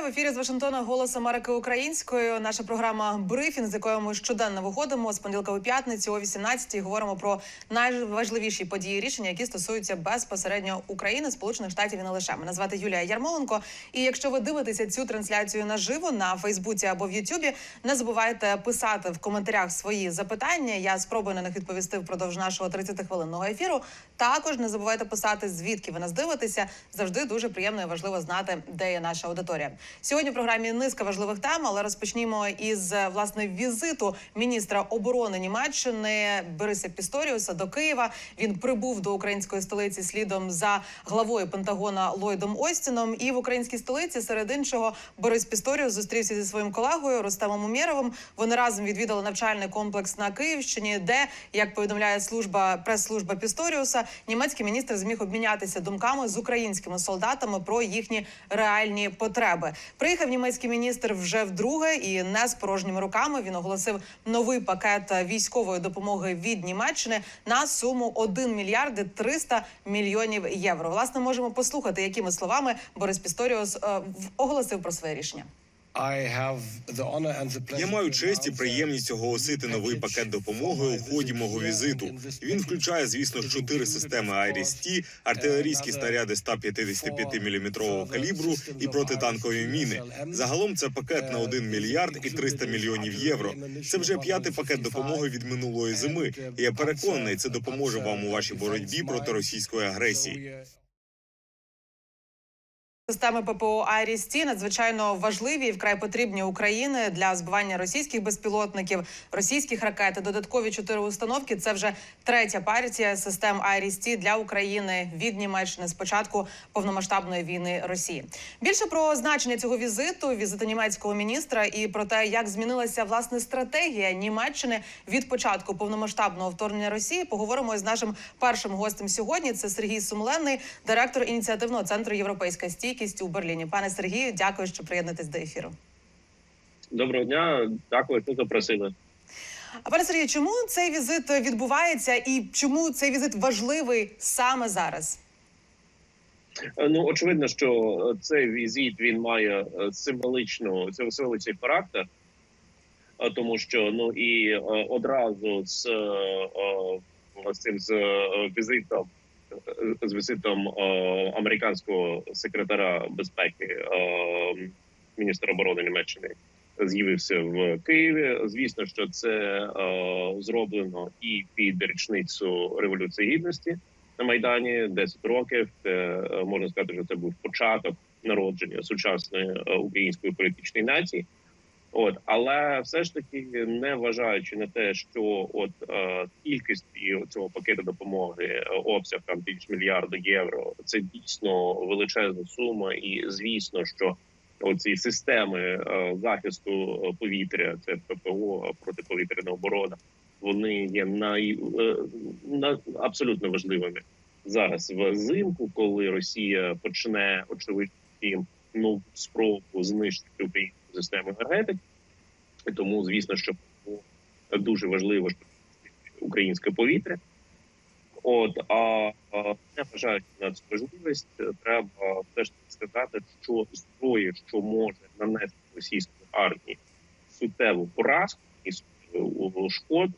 вітаю в ефірі з Вашингтона Голос Америки Українською. Наша програма Брифінг, з якою ми щоденно виходимо з понеділка у п'ятницю о 18-й Говоримо про найважливіші події рішення, які стосуються безпосередньо України, Сполучених Штатів і не лише. Мене звати Юлія Ярмоленко. І якщо ви дивитеся цю трансляцію наживо на Фейсбуці або в Ютубі, не забувайте писати в коментарях свої запитання. Я спробую на них відповісти впродовж нашого 30-хвилинного ефіру. Також не забувайте писати, звідки ви нас дивитеся. Завжди дуже приємно і важливо знати, де є наша аудиторія. Сьогодні в програмі низка важливих тем, але розпочнімо із е, власне візиту міністра оборони Німеччини Бориса Пісторіуса до Києва. Він прибув до української столиці слідом за главою Пентагона Ллойдом Остіном. І в українській столиці, серед іншого, Борис Пісторіус зустрівся зі своїм колегою Рустемом Умєровим. Вони разом відвідали навчальний комплекс на Київщині, де, як повідомляє служба прес-служба Пісторіуса, німецький міністр зміг обмінятися думками з українськими солдатами про їхні реальні потреби. Приїхав німецький міністр вже вдруге і не з порожніми руками. Він оголосив новий пакет військової допомоги від Німеччини на суму 1 мільярд 300 мільйонів євро. Власне, можемо послухати, якими словами Борис Пісторіус е, оголосив про своє рішення. Я маю честь і приємність оголосити новий пакет допомоги у ході мого візиту. Він включає, звісно, чотири системи IRIS-T, артилерійські снаряди 155 мм калібру і протитанкові міни. Загалом це пакет на 1 мільярд і 300 мільйонів євро. Це вже п'ятий пакет допомоги від минулої зими. І я переконаний, це допоможе вам у вашій боротьбі проти російської агресії. Системи ППО «Айріс-Ті» надзвичайно важливі і вкрай потрібні України для збивання російських безпілотників, російських ракет. Додаткові чотири установки. Це вже третя партія систем «Айріс-Ті» для України від Німеччини з початку повномасштабної війни Росії. Більше про значення цього візиту, візиту німецького міністра і про те, як змінилася власне стратегія Німеччини від початку повномасштабного вторгнення Росії. Поговоримо з нашим першим гостем сьогодні. Це Сергій Сумленний, директор ініціативного центру Європейська стійкість у Берліні. Пане Сергію, дякую, що приєднатесь до ефіру. Доброго дня, дякую, що запросили. А пане Сергію, чому цей візит відбувається і чому цей візит важливий саме зараз? Е, Ну очевидно, що е, цей візит він має е, символичну символичний характер, е, тому що ну і е, одразу з, е, е, з цим з е, візитом е, з візитом е, американського секретаря безпеки е, міністра оборони Німеччини з'явився в Києві. Звісно, що це е, зроблено і під річницю революції гідності на майдані 10 років. Це можна сказати, що це був початок народження сучасної української політичної нації. От але все ж таки, не вважаючи на те, що от е, кількість цього пакету допомоги е, обсяг там більш мільярду євро, це дійсно величезна сума, і звісно, що оці системи е, захисту е, повітря, це ППО протиповітряна оборона, вони є най, е, на абсолютно важливими зараз взимку, коли Росія почне очевидно нову спробу знищити українську систему енергетики. І тому, звісно, що дуже важливо, що українське повітря. От а, а не вважаючи на цю важливість, треба все ж сказати, що зброя, що може нанести російській армії суттєву поразку і шкоду,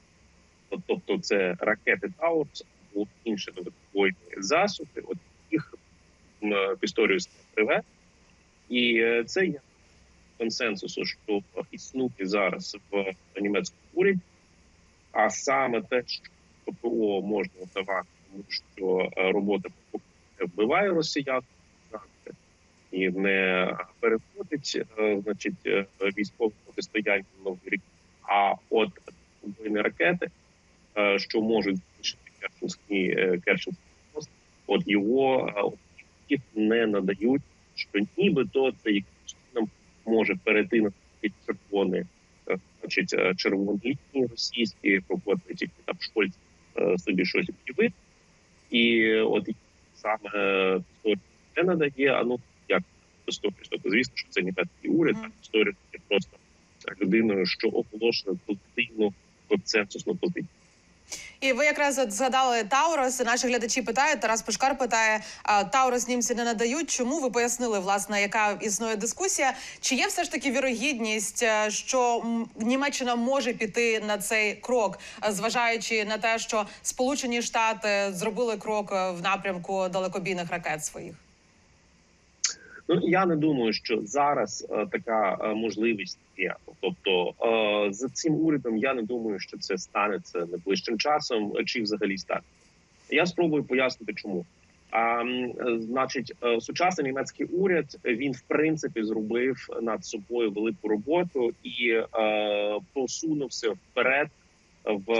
тобто це ракети Таурс або інші додаткові засоби, от їх м, Пісторіус не приве. І е, це є консенсусу, що існує зараз в німецькому уряді, а саме те, що ППО можна давати, тому що е, робота вбиває росіян і не переходить, е, значить, е, військове протистояння на новий рік. А от збройні ракети, що можуть знищити Керченський Керченський мост, от його не надають, що нібито це може перейти на такі червоні, е, значить, е, червоні лінії російські, проходить тільки там Шольц е, собі щось об'явив. І е, от саме історія не надає, а ну як історія, тобто, звісно, що це німецький уряд, а історія просто людиною, що оголошує позитивну консенсусну позицію. І ви якраз згадали Таурос. Наші глядачі питають. Тарас Пушкар питає: Таурос німці не надають. Чому ви пояснили, власне, яка існує дискусія? Чи є все ж таки вірогідність, е, що Німеччина може піти на цей крок, е, зважаючи на те, що Сполучені Штати зробили крок е, в напрямку далекобійних ракет своїх? Ну я не думаю, що зараз е, така е, можливість є. Тобто е, за цим урядом я не думаю, що це станеться найближчим часом, чи взагалі стане. Я спробую пояснити, чому. А, значить, сучасний німецький уряд він в принципі зробив над собою велику роботу і е, посунувся вперед в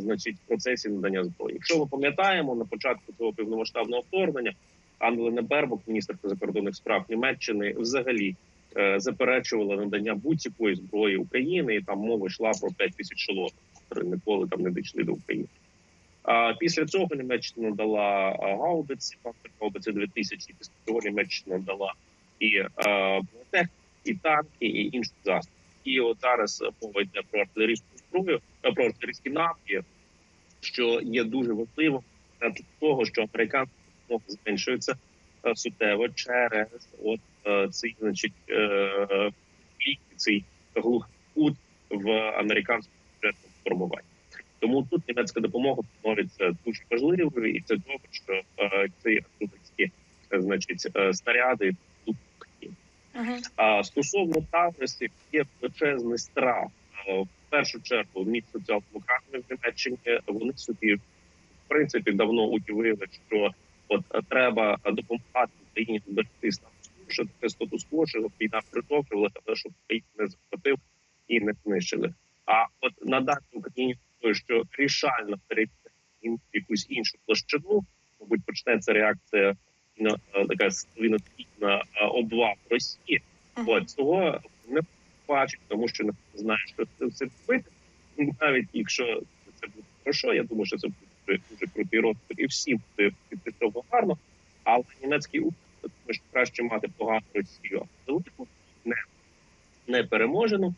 значить процесі надання зброї. Якщо ми пам'ятаємо на початку цього повномасштабного вторгнення, Ангелина Бербок, міністерка закордонних справ Німеччини, взагалі е, заперечувала надання будь-якої зброї України, і там мова йшла про 5 тисяч шоломів, які ніколи там не дійшли до України. А після цього Німеччина дала гаубиці, панцер гаубиці 2000, після цього Німеччина дала і е, бронетехніку, і танки, і інші засоби. І от зараз е, мова йде про артилерійську зброю, е, про артилерійські напрямки, що є дуже важливо е, того, що американська допомога зменшується е, суттєво через от е, цей значить е, цей глухий кут в американському бюджетному формуванні. Тому тут німецька допомога становиться дуже важливою, і це добре, що ці артилерійські значить снаряди тут Угу. А стосовно Таврисів є величезний страх. В першу чергу між соціал-демократами в Німеччині вони собі в принципі давно уявили, що от е, треба допомагати Україні зберегти статус, що таке статус-кво, війна продовжувалася, але щоб Україну не захватив і не знищили. А от надати Україні що рішально перейти в якусь іншу площину, мабуть, почнеться реакція на е, така свинотійна е, облава Росії. От цього не бачить, тому що не знає, що це все робити. Навіть якщо це буде хорошо, я думаю, що це буде дуже крутий розвиток, і всім від цього гарно. Але німецький уряд що краще мати погану Росію, а велику не, не переможену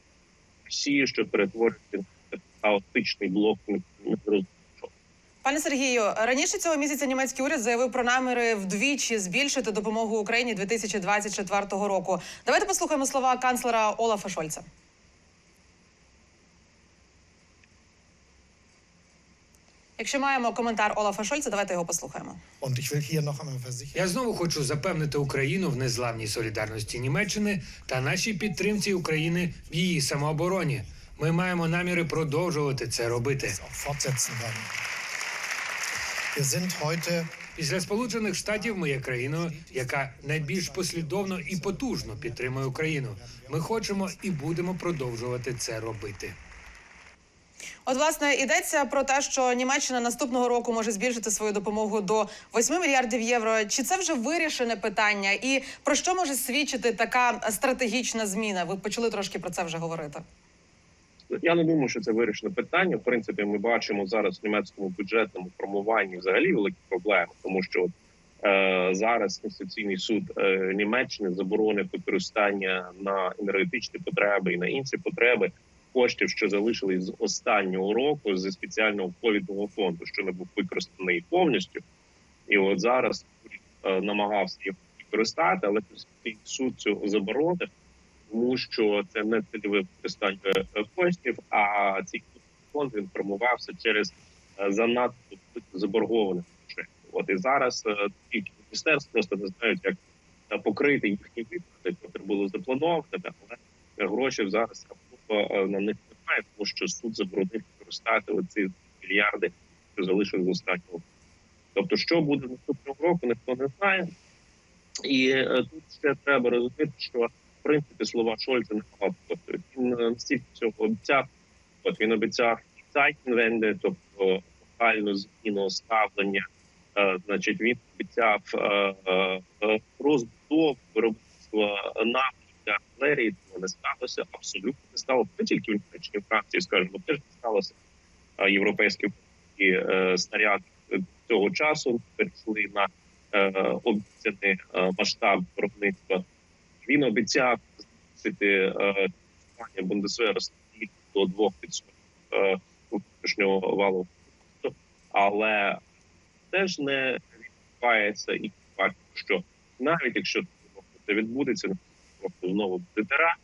Росію, що перетворюється на хаотичний блок не. Пане Сергію, раніше цього місяця німецький уряд заявив про наміри вдвічі збільшити допомогу Україні 2024 року. Давайте послухаємо слова канцлера Олафа Шольца. Якщо маємо коментар Олафа Шольца, давайте його послухаємо. Я знову хочу запевнити Україну в незламній солідарності Німеччини та нашій підтримці України в її самообороні. Ми маємо наміри продовжувати це робити. Після Сполучених Штатів ми є країною, яка найбільш послідовно і потужно підтримує Україну. Ми хочемо і будемо продовжувати це робити. От, власне, йдеться про те, що Німеччина наступного року може збільшити свою допомогу до 8 мільярдів євро. Чи це вже вирішене питання? І про що може свідчити така стратегічна зміна? Ви почали трошки про це вже говорити. Я не думаю, що це вирішене питання. В принципі, ми бачимо зараз в німецькому бюджетному формуванні взагалі великі проблеми, тому що е, зараз конституційний суд е, Німеччини заборонив використання на енергетичні потреби і на інші потреби коштів, що залишились з останнього року зі спеціального ковідного фонду, що не був використаний повністю. І от зараз е, намагався їх використати, але суд цього заборонив тому що це не цільове використання е, коштів, а цей фонд він формувався через е, занадто велику заборгованість. От і зараз е, тільки міністерство просто не знають, як е, покрити їхні витрати, які були заплановані, але грошей зараз е, на них немає, тому що суд заборонив використати оці мільярди, що залишили з останнього. Тобто, що буде наступного року, ніхто не знає. І е, тут ще треба розуміти, що в принципі слова Шольца не багато. Він е, настільки цього обіцяв. От він обіцяв Zeitenwende, тобто локальну зміну ставлення. Е, значить, він обіцяв е, е, е, розбудову виробництва нафти артилерії. Цього не сталося, абсолютно не стало не тільки в Німеччині, в Франції, скажімо, теж не сталося. Е, європейські е, снаряди цього часу перейшли на е, обіцяний е, масштаб виробництва. Він обіцяв збільшити е, Бундесвера до 2% е, внутрішнього валу Але теж не відбувається і бачимо, що навіть якщо це відбудеться, просто знову буде дира,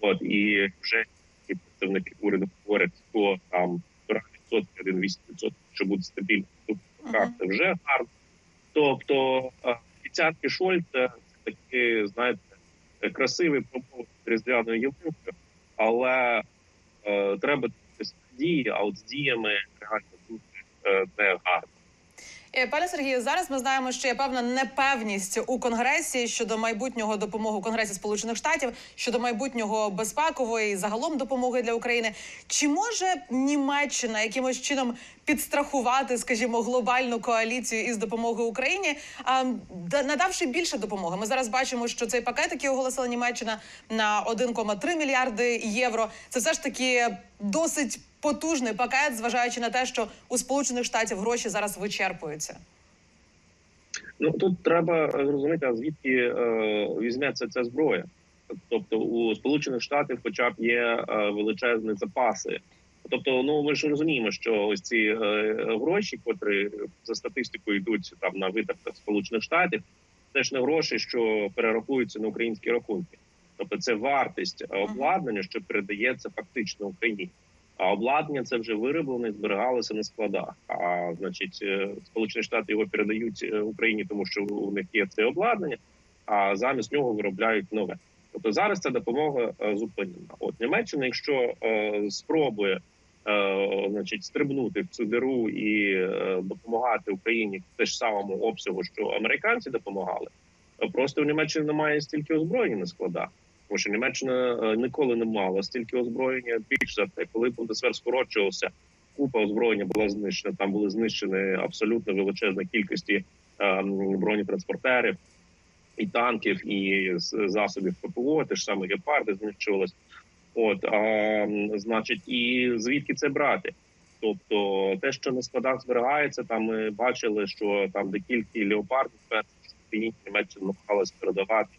от і вже і представники уряду говорять, що там 1%, 1,8%, що буде стабільно, тут Мгм. це вже гарно. Тобто е, обіцянки Шольца це такі, знаєте, е, красивий промов з різдвяною ялинкою, але е, треба дії, а от з діями реально дуже е, не гарно. Е, Пане Сергію, зараз ми знаємо, що є певна непевність у конгресі щодо майбутнього допомоги Конгресі Сполучених Штатів щодо майбутнього безпекової загалом допомоги для України. Чи може Німеччина якимось чином підстрахувати, скажімо, глобальну коаліцію із допомогою Україні, а, надавши більше допомоги? Ми зараз бачимо, що цей пакет, який оголосила Німеччина на 1,3 мільярди євро, це все ж таки досить потужний пакет, зважаючи на те, що у Сполучених Штатів гроші зараз вичерпуються. Ну тут треба зрозуміти, а звідки е, візьметься ця зброя. Тобто у Сполучених Штатів, хоча б є е, величезні запаси. Тобто, ну ми ж розуміємо, що ось ці е, гроші, котрі за статистикою йдуть там на витрати Сполучених Штатів, це ж не гроші, що перерахуються на українські рахунки. Тобто, це вартість е, обладнання, що передається фактично Україні. А обладнання це вже вироблено і зберігалося на складах. А значить, е, Сполучені Штати його передають Україні, тому що у них є це обладнання, а замість нього виробляють нове. Тобто зараз ця допомога зупинена. От Німеччина, якщо е, спробує значить, стрибнути в цю диру і е, допомагати Україні в те ж самому обсягу, що американці допомагали, е, просто в Німеччині немає стільки озброєння на складах. Тому що Німеччина е, ніколи не мала стільки озброєння. Більш за те, коли Бундесвер скорочувався, купа озброєння була знищена. Там були знищені абсолютно величезна кількості е, бронетранспортерів і танків, і засобів ППО, те ж саме гепарди знищувалися. От а, значить, і звідки це брати? Тобто, те, що на складах зберігається, там ми бачили, що там декілька леопардів перших Німеччина намагалась передавати.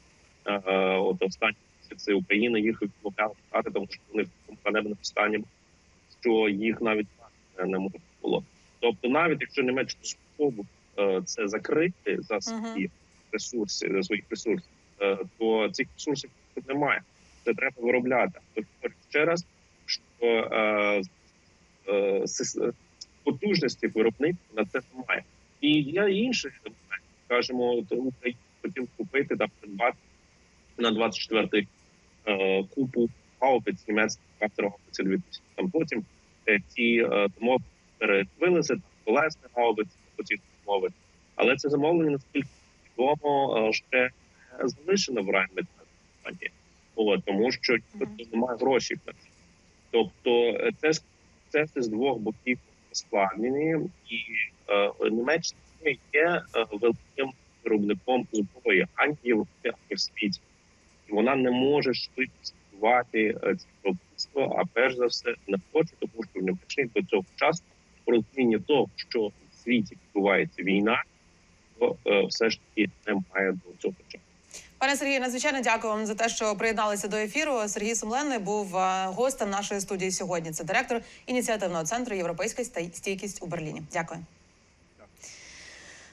Е, е, От останні місяці України їх відмовляли тому що вони в такому ганебному стані, що їх навіть не можна було. Тобто, навіть якщо Німеччина спробує е, це закрити за свої ресурси, за своїх ресурсів, е, то цих ресурсів немає. Це треба виробляти. Тобто ще раз, що е, е, потужності виробництва на це немає. І є інші. Скажімо, Україна хотів купити та придбати на 24-й е, купу гаубиць німецьких гаубиці 2000. Там потім е, ці е, домови передивилися, там колесні гаубиці, потім мови. Але це замовлення наскільки відомо е, ще залишено в Райнметалі. От, тому що немає грошей. Тобто е, це це з двох боків складнені, і е, Німеччина є е, великим виробником зброї ані в світі. І вона не може швидко співати ці виробництво, а перш за все не хоче, тому що в Німеччині до цього часу розуміння того, що в світі відбувається війна, то е, все ж таки немає до цього часу. Пане Сергію, надзвичайно дякую вам за те, що приєдналися до ефіру. Сергій Сумленний був е, гостем нашої студії сьогодні. Це директор ініціативного центру Європейська стійкість у Берліні. Дякую.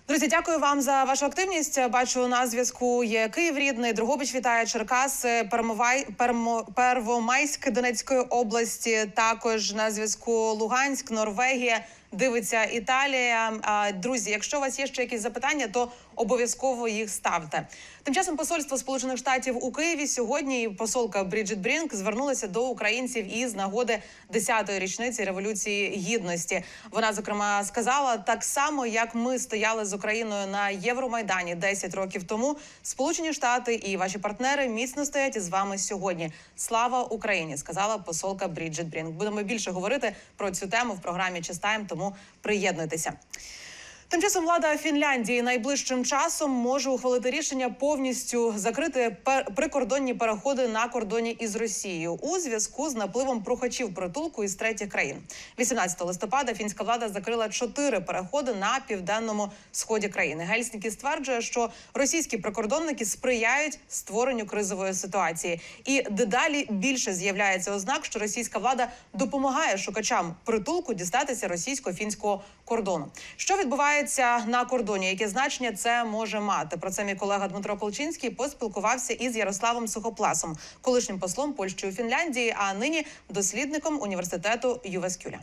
Друзі, дякую вам за вашу активність. Бачу на зв'язку є Київ рідний, Другобич вітає Черкаси, Пермовай, Пермо, Первомайськ Донецької області. Також на зв'язку Луганськ, Норвегія. Дивиться Італія. Друзі, якщо у вас є ще якісь запитання, то обов'язково їх ставте. Тим часом посольство Сполучених Штатів у Києві сьогодні посолка Бріджит Брінк звернулася до українців із нагоди 10-ї річниці революції гідності. Вона зокрема сказала так само, як ми стояли з Україною на Євромайдані 10 років тому. Сполучені Штати і ваші партнери міцно стоять із вами сьогодні. Слава Україні! сказала посолка Бріджит Брінк. Будемо більше говорити про цю тему в програмі Чистаєм, тому приєднуйтеся. Тим часом влада Фінляндії найближчим часом може ухвалити рішення повністю закрити прикордонні переходи на кордоні із Росією у зв'язку з напливом прохачів притулку із третіх країн. 18 листопада фінська влада закрила чотири переходи на південному сході країни. Гельснікі стверджує, що російські прикордонники сприяють створенню кризової ситуації, і дедалі більше з'являється ознак, що російська влада допомагає шукачам притулку дістатися російсько-фінського кордону. Що відбувається на кордоні? Яке значення це може мати? Про це мій колега Дмитро Колчинський поспілкувався із Ярославом Сухопласом, колишнім послом Польщі у Фінляндії, а нині дослідником університету Ювескюля.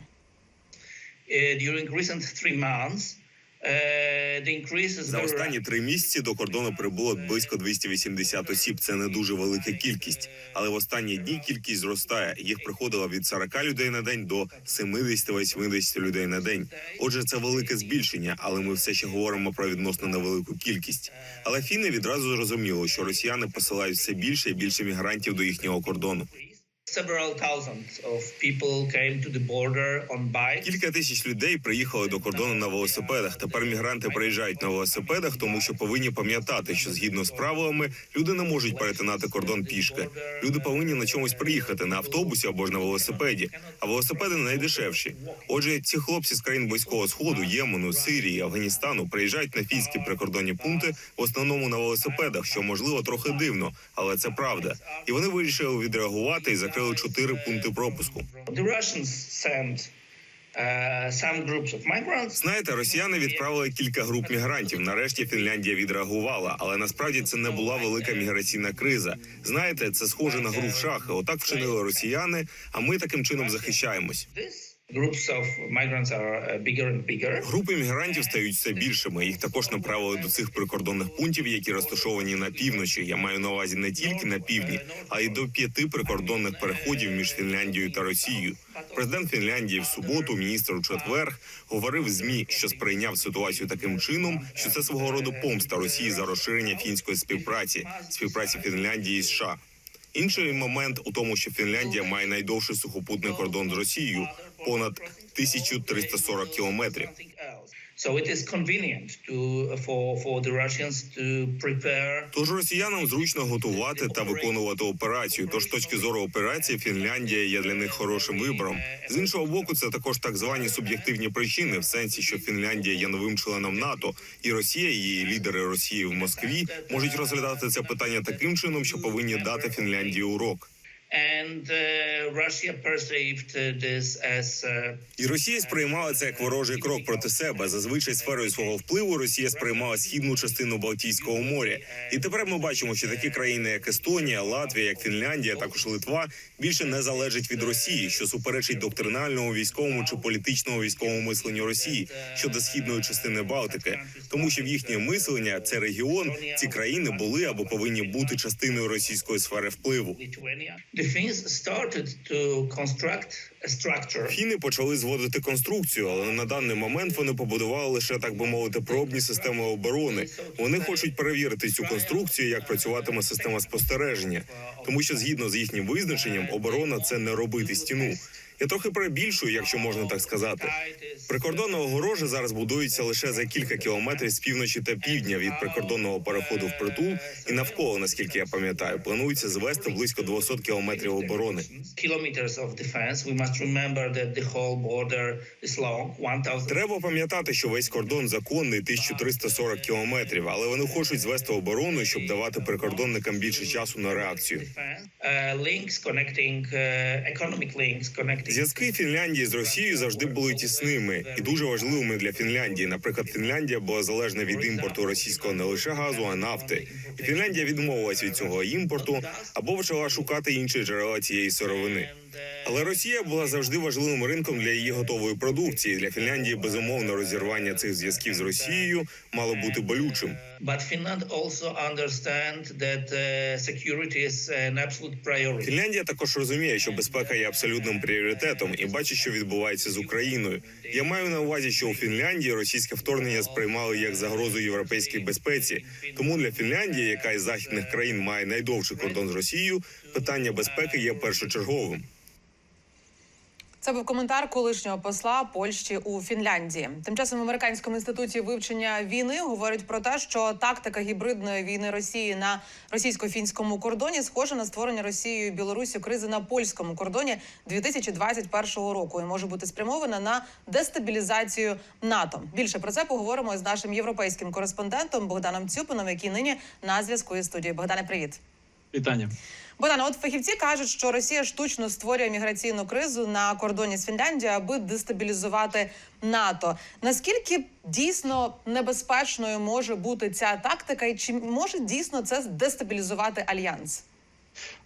uh, during recent three months, is За останні три місяці до кордону прибуло близько 280 осіб. Це не дуже велика кількість, але в останні дні кількість зростає. Їх приходило від 40 людей на день до 70-80 людей на день. Отже, це велике збільшення, але ми все ще говоримо про відносно невелику кількість. Але фіни відразу зрозуміло, що росіяни посилають все більше і більше мігрантів до їхнього кордону. Кілька тисяч людей приїхали до кордону на велосипедах. Тепер мігранти приїжджають на велосипедах, тому що повинні пам'ятати, що згідно з правилами люди не можуть перетинати кордон пішки. Люди повинні на чомусь приїхати на автобусі або ж на велосипеді. А велосипеди найдешевші. Отже, ці хлопці з країн близького сходу, Ємену, Сирії, Афганістану приїжджають на фінські прикордонні пункти в основному на велосипедах, що можливо трохи дивно, але це правда. І вони вирішили відреагувати і закрили чотири пункти пропуску. Uh. Знаєте, росіяни відправили кілька груп мігрантів. Нарешті Фінляндія відреагувала, але насправді це не була велика міграційна криза. Знаєте, це схоже на гру в шахи. Отак вчинили росіяни, а ми таким чином захищаємось. Uh. Групи мігрантів стають все більшими. Їх також направили до цих прикордонних пунктів, які розташовані на півночі. Я маю на увазі не тільки на півдні, а й до п'яти прикордонних переходів між Фінляндією та Росією. Президент Фінляндії в суботу, міністр у четвер, говорив змі, що сприйняв ситуацію таким чином, що це свого роду помста Росії за розширення фінської співпраці, співпраці Фінляндії і США. Інший момент у тому, що Фінляндія має найдовший сухопутний кордон з Росією понад 1340 кілометрів. Тож росіянам зручно готувати та виконувати операцію. Тож з точки зору операції Фінляндія є для них хорошим вибором. З іншого боку, це також так звані суб'єктивні причини, в сенсі, що Фінляндія є новим членом НАТО, і Росія, і її лідери Росії в Москві можуть розглядати це питання таким чином, що повинні дати Фінляндії урок. And uh, Russia perceived this as uh, І Росія сприймала це як ворожий крок проти себе. Зазвичай сферою свого впливу Росія сприймала східну частину Балтійського моря. І тепер ми бачимо, що такі країни, як Естонія, Латвія, як Фінляндія, також Литва, більше не залежать від Росії, що суперечить доктринальному військовому чи політичному військовому мисленню Росії щодо східної частини Балтики, тому що в їхнє мислення це регіон, ці країни були або повинні бути частиною російської сфери впливу. Фіни почали зводити конструкцію, але на даний момент вони побудували лише так би мовити пробні системи оборони. Вони хочуть перевірити цю конструкцію, як працюватиме система спостереження, тому що згідно з їхнім визначенням, оборона це не робити стіну. Я трохи перебільшую, якщо можна так сказати. Прикордонна огорожа зараз будується лише за кілька кілометрів з півночі та півдня від прикордонного переходу в притул, і навколо, наскільки я пам'ятаю, планується звести близько 200 кілометрів оборони. kilometers of defense. We must remember that the whole border is long, 1,000 Треба пам'ятати, що весь кордон законний 1340 кілометрів, але вони хочуть звести оборону, щоб давати прикордонникам більше часу на реакцію. Uh, links connecting uh, economic links connecting Зв'язки Фінляндії з Росією завжди були тісними і дуже важливими для Фінляндії. Наприклад, Фінляндія була залежна від імпорту російського не лише газу, а нафти. І Фінляндія відмовилась від цього імпорту або почала шукати інші джерела цієї сировини. Але Росія була завжди важливим ринком для її готової продукції. Для Фінляндії безумовно розірвання цих зв'язків з Росією мало бути болючим. Priority. Фінляндія також розуміє, що безпека є абсолютним пріоритетом і бачить, що відбувається з Україною. Я маю на увазі, що у Фінляндії російське вторгнення сприймали як загрозу європейській безпеці. Тому для Фінляндії, яка із західних країн має найдовший кордон з Росією, питання безпеки є першочерговим. Це був коментар колишнього посла Польщі у Фінляндії. Тим часом в американському інституті вивчення війни говорять про те, що тактика гібридної війни Росії на російсько-фінському кордоні схожа на створення Росією і Білорусі кризи на польському кордоні 2021 року і може бути спрямована на дестабілізацію НАТО. Більше про це поговоримо з нашим європейським кореспондентом Богданом Цюпином, який нині на зв'язку із студією. Богдане, привіт. Вітання. Богдане, от фахівці кажуть, що Росія штучно створює міграційну кризу на кордоні з Фінляндією, аби дестабілізувати НАТО. Наскільки дійсно небезпечною може бути ця тактика, і чи може дійсно це дестабілізувати альянс?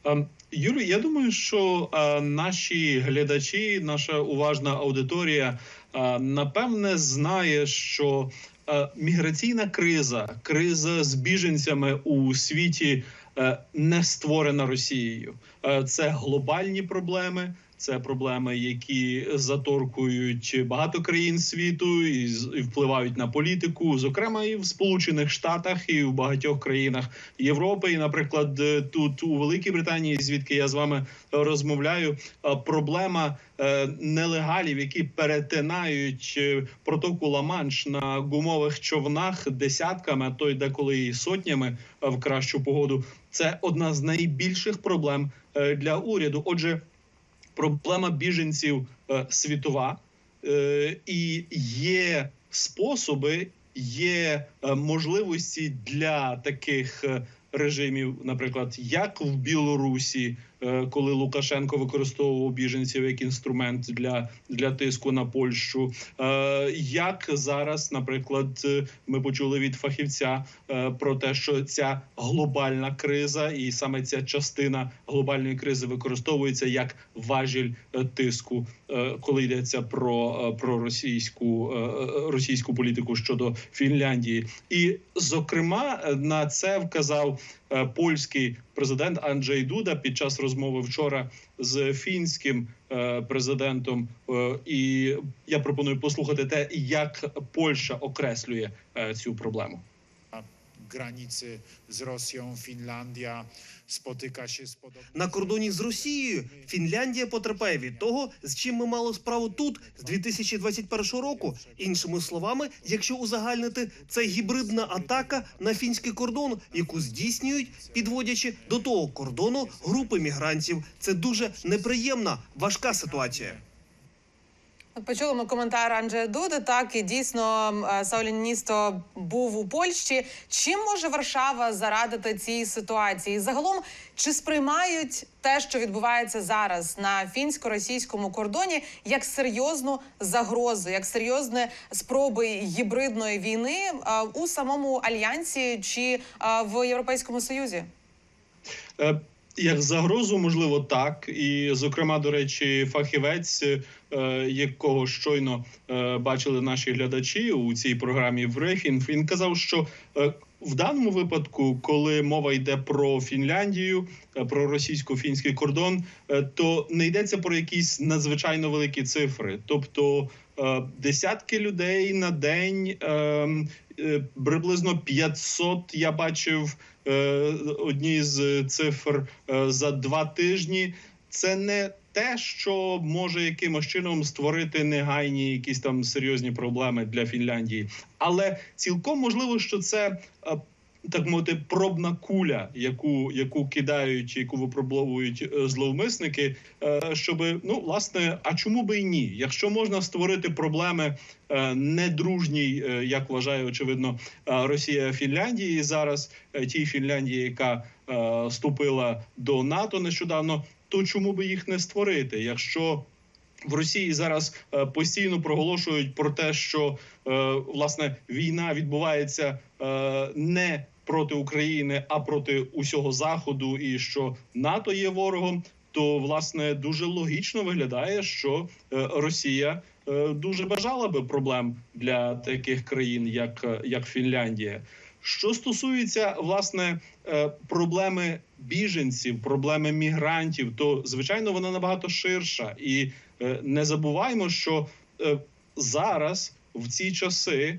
Ем, Юрій, я думаю, що е, наші глядачі, наша уважна аудиторія, е, напевне, знає, що е, міграційна криза, криза з біженцями у світі не створена Росією. Е, це глобальні проблеми. Це проблеми, які заторкують багато країн світу і, впливають на політику, зокрема і в Сполучених Штатах, і в багатьох країнах Європи. І, наприклад, е, тут у Великій Британії, звідки я з вами розмовляю, е, проблема е, нелегалів, які перетинають протоку Ла-Манш на гумових човнах десятками, а то й деколи і сотнями в кращу погоду. Це одна з найбільших проблем для уряду. Отже, проблема біженців е, світова, е, і є способи, є е, можливості для таких режимів, наприклад, як в Білорусі, коли Лукашенко використовував біженців як інструмент для, для тиску на Польщу, е, як зараз, наприклад, е, ми почули від фахівця е, про те, що ця глобальна криза, і саме ця частина глобальної кризи використовується як важіль е, тиску, е, коли йдеться про, е, про російську, е, е, російську політику щодо Фінляндії. І зокрема е, на це вказав е, польський президент Анджей Дуда під час розмови вчора з фінським е, президентом. Е, І я пропоную послухати те, як Польща окреслює е, цю проблему. Granicy z Rosją Finlandia spotyka się z На кордоні з Росією Фінляндія потерпає від того, з чим ми мали справу тут з 2021 року. Іншими словами, якщо узагальнити, це гібридна атака на фінський кордон, яку здійснюють, підводячи до того кордону групи мігрантів. Це дуже неприємна, важка ситуація. Почули ми коментар Анджея Дуди. Так і дійсно е, Ністо був у Польщі. Чим може Варшава зарадити цій ситуації? Загалом, чи сприймають те, що відбувається зараз на фінсько-російському кордоні, як серйозну загрозу, як серйозне спроби гібридної війни е, у самому альянсі чи е, в Європейському Союзі? Як загрозу, можливо, так. І, зокрема, до речі, фахівець, якого щойно е, бачили наші глядачі у цій програмі в Рефін, він казав, що е, в даному випадку, коли мова йде про Фінляндію, е, про російсько-фінський кордон, е, то не йдеться про якісь надзвичайно великі цифри, тобто е, десятки людей на день. е, Приблизно 500 я бачив е, одні з цифр е, за два тижні. Це не те, що може якимось чином створити негайні якісь там серйозні проблеми для Фінляндії, але цілком можливо, що це. е, Так мовити, пробна куля, яку яку кидають, яку випробовують е, зловмисники, е, щоб ну власне, а чому би і ні? Якщо можна створити проблеми недружній, як вважає очевидно Росія Фінляндії зараз, тій Фінляндії, яка вступила до НАТО нещодавно, то чому би їх не створити? Якщо в Росії зараз е, постійно проголошують про те, що е, власне війна відбувається е, не проти України, а проти усього заходу, і що НАТО є ворогом, то власне дуже логічно виглядає, що Росія дуже бажала би проблем для таких країн, як, як Фінляндія. Що стосується власне е, проблеми біженців, проблеми мігрантів, то звичайно вона набагато ширша, і е, не забуваємо, що е, зараз в ці часи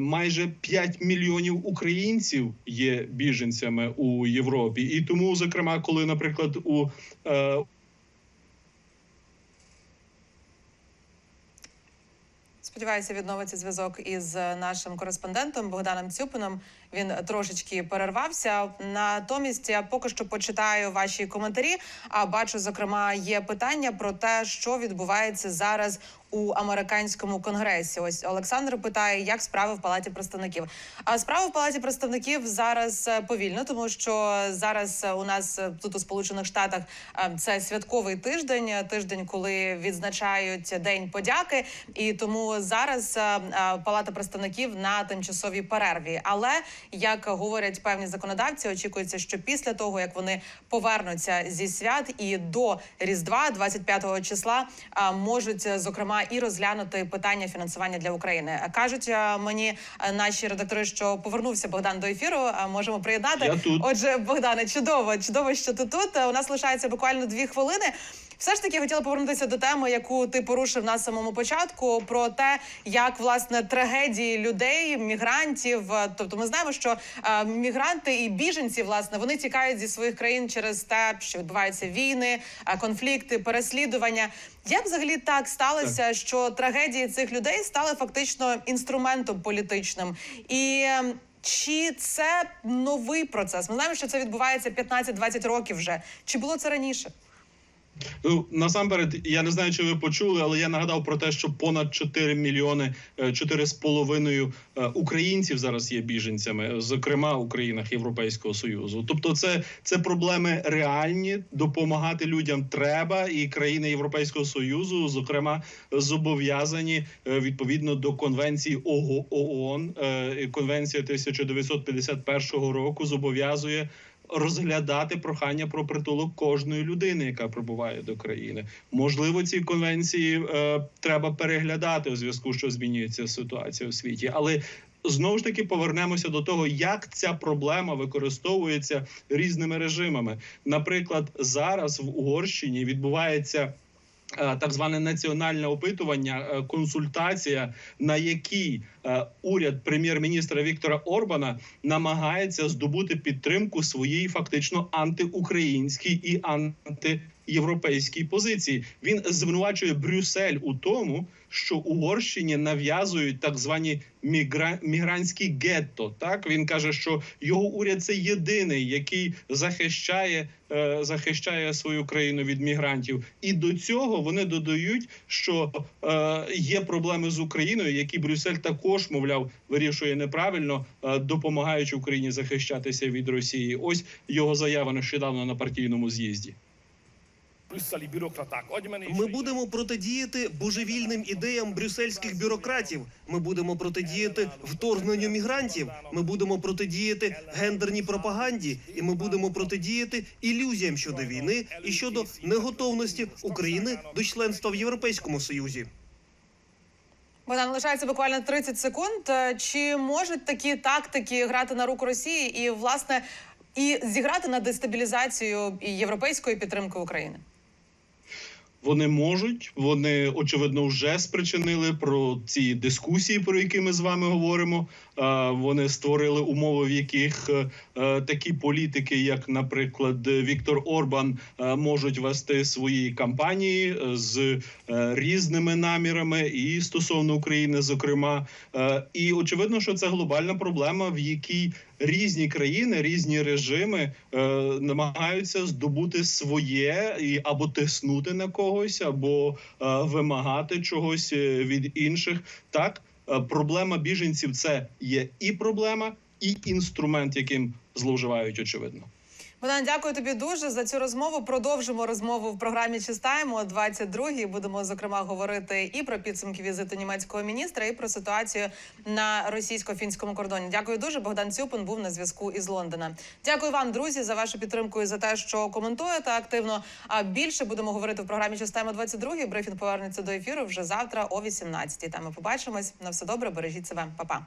майже 5 мільйонів українців є біженцями у Європі, і тому, зокрема, коли, наприклад, у Сподіваюся, відновиться зв'язок із нашим кореспондентом Богданом Цюпином. Він трошечки перервався. Натомість я поки що почитаю ваші коментарі. А бачу, зокрема, є питання про те, що відбувається зараз у американському конгресі. Ось Олександр питає, як справи в палаті представників. А справи в палаті представників зараз е, повільно, тому що зараз е, у нас е, тут у Сполучених Штатах це святковий тиждень, тиждень, коли відзначають День подяки, і тому зараз палата представників на тимчасовій перерві. Але як говорять певні законодавці, очікується, що після того як вони повернуться зі свят і до Різдва, 25 числа, можуть зокрема і розглянути питання фінансування для України. Кажуть мені наші редактори, що повернувся Богдан до ефіру. Можемо приєднати. Я тут. Отже, Богдане, чудово, чудово, що ти тут. У нас лишається буквально дві хвилини. Все ж таки хотіла повернутися до теми, яку ти порушив на самому початку, про те, як власне трагедії людей, мігрантів. Тобто, ми знаємо, що е, мігранти і біженці, власне, вони тікають зі своїх країн через те, що відбуваються війни, е, конфлікти, переслідування. Як взагалі так сталося, що трагедії цих людей стали фактично інструментом політичним і. е, Чи це новий процес? Ми знаємо, що це відбувається 15-20 років вже. Чи було це раніше? Ну насамперед, я не знаю, чи ви почули, але я нагадав про те, що понад 4 мільйони е, 4,5 е, українців зараз є біженцями, зокрема у країнах Європейського союзу. Тобто, це, це проблеми реальні. Допомагати людям треба, і країни Європейського союзу, зокрема, зобов'язані е, відповідно до конвенції ООН. Е, Конвенція 1951 року зобов'язує розглядати прохання про притулок кожної людини, яка прибуває до країни. Можливо, ці конвенції е, треба переглядати у зв'язку, що змінюється ситуація у світі, але. Знову ж таки повернемося до того, як ця проблема використовується різними режимами. Наприклад, зараз в Угорщині відбувається е, так зване національне опитування, е, консультація, на якій уряд прем'єр-міністра Віктора Орбана намагається здобути підтримку своїй фактично антиукраїнській і антиєвропейській позиції. Він звинувачує Брюссель у тому, що Угорщині нав'язують так звані мігра... мігрантські гетто. Так він каже, що його уряд це єдиний, який захищає, е, захищає свою країну від мігрантів. І до цього вони додають, що е, є проблеми з Україною, які Брюссель також, мовляв, вирішує неправильно, е, допомагаючи Україні захищатися від Росії. Ось його заява нещодавно на партійному з'їзді. Ми будемо протидіяти божевільним ідеям брюссельських бюрократів. Ми будемо протидіяти вторгненню мігрантів. Ми будемо протидіяти гендерній пропаганді, і ми будемо протидіяти ілюзіям щодо війни і щодо неготовності України до членства в Європейському Союзі. Богдан, лишається буквально 30 секунд. Е, Чи можуть такі тактики грати на руку Росії і власне і зіграти на дестабілізацію європейської підтримки України? Вони можуть, вони очевидно вже спричинили про ці дискусії, про які ми з вами говоримо. Е, Вони створили умови, в яких е, е, такі політики, як, наприклад, Віктор Орбан, можуть вести свої кампанії з різними намірами і стосовно України, зокрема. І очевидно, що це глобальна проблема, в якій різні країни, різні режими намагаються здобути своє і або тиснути на когось, або вимагати чогось від інших. Так, проблема біженців це є і проблема, і інструмент, яким зловживають, очевидно. Богдан, дякую тобі дуже за цю розмову. Продовжимо розмову в програмі Чистаємо о 22-й. Будемо зокрема говорити і про підсумки візиту німецького міністра, і про ситуацію на російсько-фінському кордоні. Дякую дуже. Богдан Цюпин був на зв'язку із Лондона. Дякую вам, друзі, за вашу підтримку і за те, що коментуєте активно. А більше будемо говорити в програмі Чистаємо 22-й. Брифінг повернеться до ефіру вже завтра о 18-й. Там ми побачимось. На все добре. Бережіть себе, Па-па.